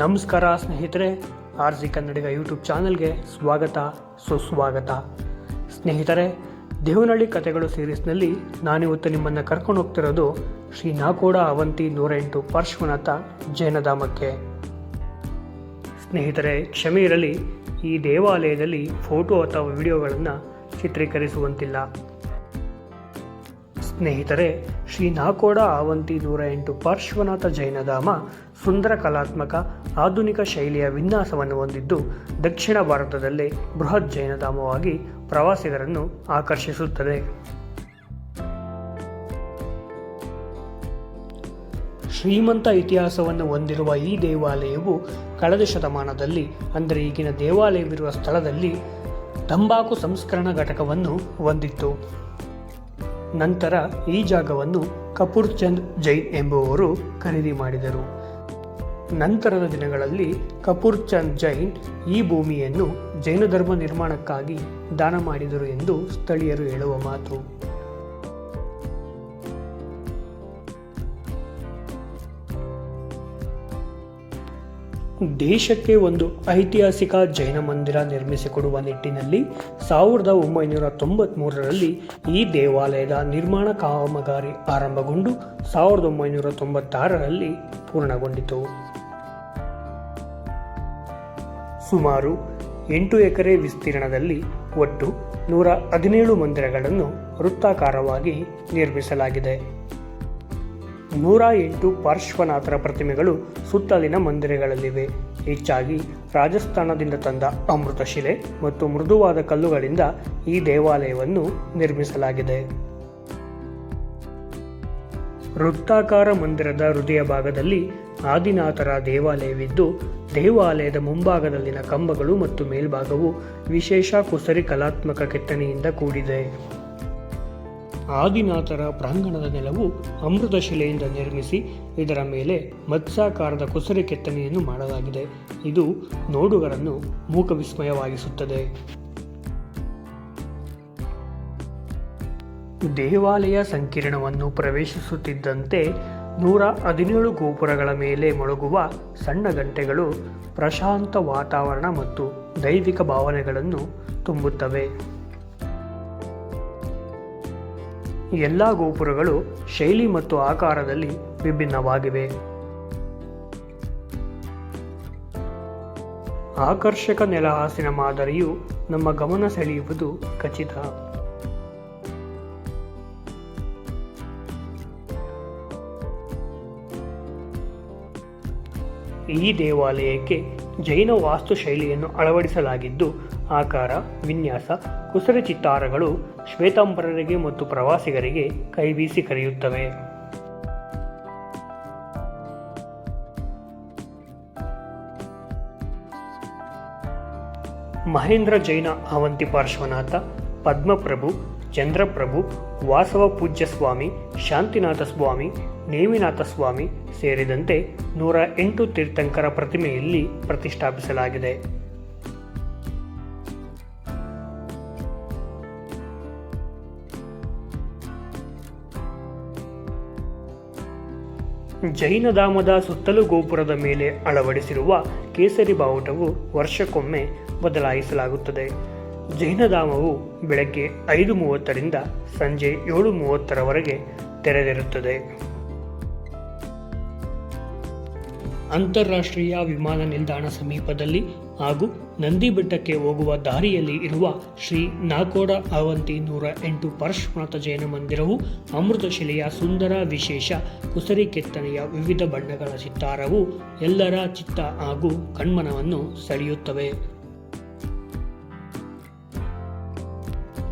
ನಮಸ್ಕಾರ ಸ್ನೇಹಿತರೆ R G ಕನ್ನಡಿಗ YouTube ಚಾನಲ್ಗೆ ಸ್ವಾಗತ, ಸುಸ್ವಾಗತ. ಸ್ನೇಹಿತರೆ, ದೇವನಹಳ್ಳಿ ಕಥೆಗಳು ಸೀರೀಸ್ನಲ್ಲಿ ನಾನಿವತ್ತು ನಿಮ್ಮನ್ನು ಕರ್ಕೊಂಡು ಹೋಗ್ತಿರೋದು ಶ್ರೀ ನಾಕೋಡ ಅವಂತಿ ನೂರ ಎಂಟು ಪಾರ್ಶ್ವನಾಥ ಜೈನಧಾಮಕ್ಕೆ ಸ್ನೇಹಿತರೆ, ಕ್ಷಮೆ ಇರಲಿ, ಈ ದೇವಾಲಯದಲ್ಲಿ ಫೋಟೋ ಅಥವಾ ವಿಡಿಯೋಗಳನ್ನು ಚಿತ್ರೀಕರಿಸುವಂತಿಲ್ಲ. ಸ್ನೇಹಿತರೆ, ಶ್ರೀ ನಾಕೋಡ ಆವಂತಿ ನೂರ ಎಂಟು ಪಾರ್ಶ್ವನಾಥ ಜೈನಧಾಮ ಸುಂದರ ಕಲಾತ್ಮಕ ಆಧುನಿಕ ಶೈಲಿಯ ವಿನ್ಯಾಸವನ್ನು ಹೊಂದಿದ್ದು, ದಕ್ಷಿಣ ಭಾರತದಲ್ಲೇ ಬೃಹತ್ ಜೈನಧಾಮವಾಗಿ ಪ್ರವಾಸಿಗರನ್ನು ಆಕರ್ಷಿಸುತ್ತದೆ. ಶ್ರೀಮಂತ ಇತಿಹಾಸವನ್ನು ಹೊಂದಿರುವ ಈ ದೇವಾಲಯವು ಕಳೆದ ಶತಮಾನದಲ್ಲಿ, ಅಂದರೆ ಈಗಿನ ದೇವಾಲಯವಿರುವ ಸ್ಥಳದಲ್ಲಿ ತಂಬಾಕು ಸಂಸ್ಕರಣ ಘಟಕವನ್ನು ಹೊಂದಿತ್ತು. ನಂತರ ಈ ಜಾಗವನ್ನು ಕಪೂರ್ ಚಂದ್ ಜೈನ್ ಎಂಬುವವರು ಖರೀದಿ ಮಾಡಿದರು. ನಂತರದ ದಿನಗಳಲ್ಲಿ ಕಪೂರ್ ಚಂದ್ ಜೈನ್ ಈ ಭೂಮಿಯನ್ನು ಜೈನ ಧರ್ಮ ನಿರ್ಮಾಣಕ್ಕಾಗಿ ದಾನ ಮಾಡಿದರು ಎಂದು ಸ್ಥಳೀಯರು ಹೇಳುವ ಮಾತು. ದೇಶಕ್ಕೆ ಒಂದು ಐತಿಹಾಸಿಕ ಜೈನ ಮಂದಿರ ನಿರ್ಮಿಸಿಕೊಡುವ ನಿಟ್ಟಿನಲ್ಲಿ ಸಾವಿರದ ಒಂಬೈನೂರ ತೊಂಬತ್ತ್ಮೂರರಲ್ಲಿ ಈ ದೇವಾಲಯದ ನಿರ್ಮಾಣ ಕಾಮಗಾರಿ ಆರಂಭಗೊಂಡು ಸಾವಿರದ ಒಂಬೈನೂರ ತೊಂಬತ್ತಾರರಲ್ಲಿ ಪೂರ್ಣಗೊಂಡಿತು. ಸುಮಾರು ಎಂಟು ಎಕರೆ ವಿಸ್ತೀರ್ಣದಲ್ಲಿ ಒಟ್ಟು ನೂರ ಹದಿನೇಳು ಮಂದಿರಗಳನ್ನು ವೃತ್ತಾಕಾರವಾಗಿ ನಿರ್ಮಿಸಲಾಗಿದೆ. ನೂರ ಎಂಟು ಪಾರ್ಶ್ವನಾಥರ ಪ್ರತಿಮೆಗಳು ಸುತ್ತಲಿನ ಮಂದಿರಗಳಲ್ಲಿವೆ. ಹೆಚ್ಚಾಗಿ ರಾಜಸ್ಥಾನದಿಂದ ತಂದ ಅಮೃತಶಿಲೆ ಮತ್ತು ಮೃದುವಾದ ಕಲ್ಲುಗಳಿಂದ ಈ ದೇವಾಲಯವನ್ನು ನಿರ್ಮಿಸಲಾಗಿದೆ. ವೃತ್ತಾಕಾರ ಮಂದಿರದ ಹೃದಯ ಭಾಗದಲ್ಲಿ ಆದಿನಾಥರ ದೇವಾಲಯವಿದ್ದು, ದೇವಾಲಯದ ಮುಂಭಾಗದಲ್ಲಿನ ಕಂಬಗಳು ಮತ್ತು ಮೇಲ್ಭಾಗವು ವಿಶೇಷ ಕುಸರಿ ಕಲಾತ್ಮಕ ಕೆತ್ತನೆಯಿಂದ ಕೂಡಿದೆ. ಆದಿನಾಥರ ಪ್ರಾಂಗಣದ ನೆಲವು ಅಮೃತಶಿಲೆಯಿಂದ ನಿರ್ಮಿಸಿ ಇದರ ಮೇಲೆ ಮತ್ಸಾಕಾರದ ಕುಸರಿ ಕೆತ್ತನೆಯನ್ನು ಮಾಡಲಾಗಿದೆ. ಇದು ನೋಡುಗರನ್ನು ಮೂಕವಿಸ್ಮಯವಾಗಿಸುತ್ತದೆ. ದೇವಾಲಯ ಸಂಕೀರ್ಣವನ್ನು ಪ್ರವೇಶಿಸುತ್ತಿದ್ದಂತೆ ನೂರ ಹದಿನೇಳು ಗೋಪುರಗಳ ಮೇಲೆ ಮೊಳಗುವ ಸಣ್ಣ ಗಂಟೆಗಳು ಪ್ರಶಾಂತ ವಾತಾವರಣ ಮತ್ತು ದೈವಿಕ ಭಾವನೆಗಳನ್ನು ತುಂಬುತ್ತವೆ. ಎಲ್ಲ ಗೋಪುರಗಳು ಶೈಲಿ ಮತ್ತು ಆಕಾರದಲ್ಲಿ ವಿಭಿನ್ನವಾಗಿವೆ. ಆಕರ್ಷಕ ನೆಲಹಾಸಿನ ಮಾದರಿಯು ನಮ್ಮ ಗಮನ ಸೆಳೆಯುವುದು ಖಚಿತ. ಈ ದೇವಾಲಯಕ್ಕೆ ಜೈನ ವಾಸ್ತು ಶೈಲಿಯನ್ನು ಅಳವಡಿಸಲಾಗಿದ್ದು, ಆಕಾರ, ವಿನ್ಯಾಸ, ಕುಸರ ಚಿತ್ತಾರಗಳು ಶ್ವೇತಾಂಬರರಿಗೆ ಮತ್ತು ಪ್ರವಾಸಿಗರಿಗೆ ಕೈಬೀಸಿ ಕರೆಯುತ್ತವೆ. ಮಹೇಂದ್ರ ಜೈನ ಅವಂತಿ ಪಾರ್ಶ್ವನಾಥ ಪದ್ಮಪ್ರಭು ಚಂದ್ರಪ್ರಭು, ವಾಸವ ಪೂಜ್ಯ ಸ್ವಾಮಿ, ಶಾಂತಿನಾಥ ಸ್ವಾಮಿ, ನೇಮಿನಾಥ ಸ್ವಾಮಿ ಸೇರಿದಂತೆ ನೂರ ಎಂಟು ತೀರ್ಥಂಕರ ಪ್ರತಿಮೆಯಲ್ಲಿ ಪ್ರತಿಷ್ಠಾಪಿಸಲಾಗಿದೆ. ಜೈನಧಾಮದ ಸುತ್ತಲೂ ಗೋಪುರದ ಮೇಲೆ ಅಳವಡಿಸಿರುವ ಕೇಸರಿ ಬಾವುಟವು ವರ್ಷಕ್ಕೊಮ್ಮೆ ಬದಲಾಯಿಸಲಾಗುತ್ತದೆ. ಜೈನಧಾಮವು ಬೆಳಗ್ಗೆ ಐದು ಮೂವತ್ತರಿಂದ ಸಂಜೆ ಏಳು ಮೂವತ್ತರವರೆಗೆ ತೆರೆದಿರುತ್ತದೆ. ಅಂತಾರಾಷ್ಟ್ರೀಯ ವಿಮಾನ ನಿಲ್ದಾಣ ಸಮೀಪದಲ್ಲಿ ಹಾಗೂ ನಂದಿ ಬೆಟ್ಟಕ್ಕೆ ಹೋಗುವ ದಾರಿಯಲ್ಲಿ ಇರುವ ಶ್ರೀ ನಾಕೋಡ ಅವಂತಿ ನೂರ ಎಂಟು ಪರಶುನಾಥ ಜೈನ ಮಂದಿರವು ಅಮೃತಶಿಲೆಯ ಸುಂದರ ವಿಶೇಷ ಕುಸರಿ ಕೆತ್ತನೆಯ ವಿವಿಧ ಬಣ್ಣಗಳ ಚಿತ್ತಾರವು ಎಲ್ಲರ ಚಿತ್ತ ಹಾಗೂ ಕಣ್ಮನವನ್ನು ಸೆಳೆಯುತ್ತವೆ.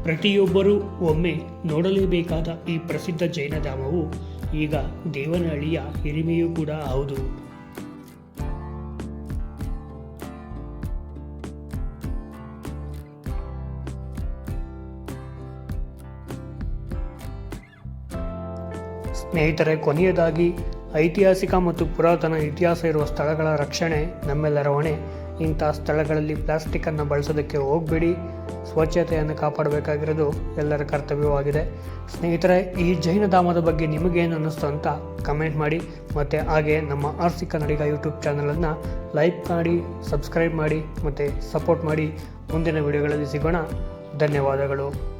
ಪ್ರತಿಯೊಬ್ಬರೂ ಒಮ್ಮೆ ನೋಡಲೇಬೇಕಾದ ಈ ಪ್ರಸಿದ್ಧ ಜೈನಧಾಮವು ಈಗ ದೇವನಹಳ್ಳಿಯ ಹಿರಿಮೆಯೂ ಕೂಡ ಹೌದು. ಸ್ನೇಹಿತರೆ, ಕೊನೆಯದಾಗಿ ಐತಿಹಾಸಿಕ ಮತ್ತು ಪುರಾತನ ಇತಿಹಾಸ ಇರುವ ಸ್ಥಳಗಳ ರಕ್ಷಣೆ ನಮ್ಮೆಲ್ಲರ ಹೊಣೆ. ಇಂಥ ಸ್ಥಳಗಳಲ್ಲಿ ಪ್ಲಾಸ್ಟಿಕ್ಕನ್ನು ಬಳಸೋದಕ್ಕೆ ಹೋಗಬೇಡಿ. ಸ್ವಚ್ಛತೆಯನ್ನು ಕಾಪಾಡಬೇಕಾಗಿರೋದು ಎಲ್ಲರ ಕರ್ತವ್ಯವಾಗಿದೆ. ಸ್ನೇಹಿತರೆ, ಈ ಜೈನ ಧಾಮದ ಬಗ್ಗೆ ನಿಮಗೇನು ಅನ್ನಿಸ್ತು ಅಂತ ಕಮೆಂಟ್ ಮಾಡಿ. ಮತ್ತು ಹಾಗೆ ನಮ್ಮ ಆರ್ಥಿಕ ನಡಿಗ ಯೂಟ್ಯೂಬ್ ಚಾನಲನ್ನು ಲೈಕ್ ಮಾಡಿ, ಸಬ್ಸ್ಕ್ರೈಬ್ ಮಾಡಿ, ಮತ್ತು ಸಪೋರ್ಟ್ ಮಾಡಿ. ಮುಂದಿನ ವಿಡಿಯೋಗಳಲ್ಲಿ ಸಿಗೋಣ. ಧನ್ಯವಾದಗಳು.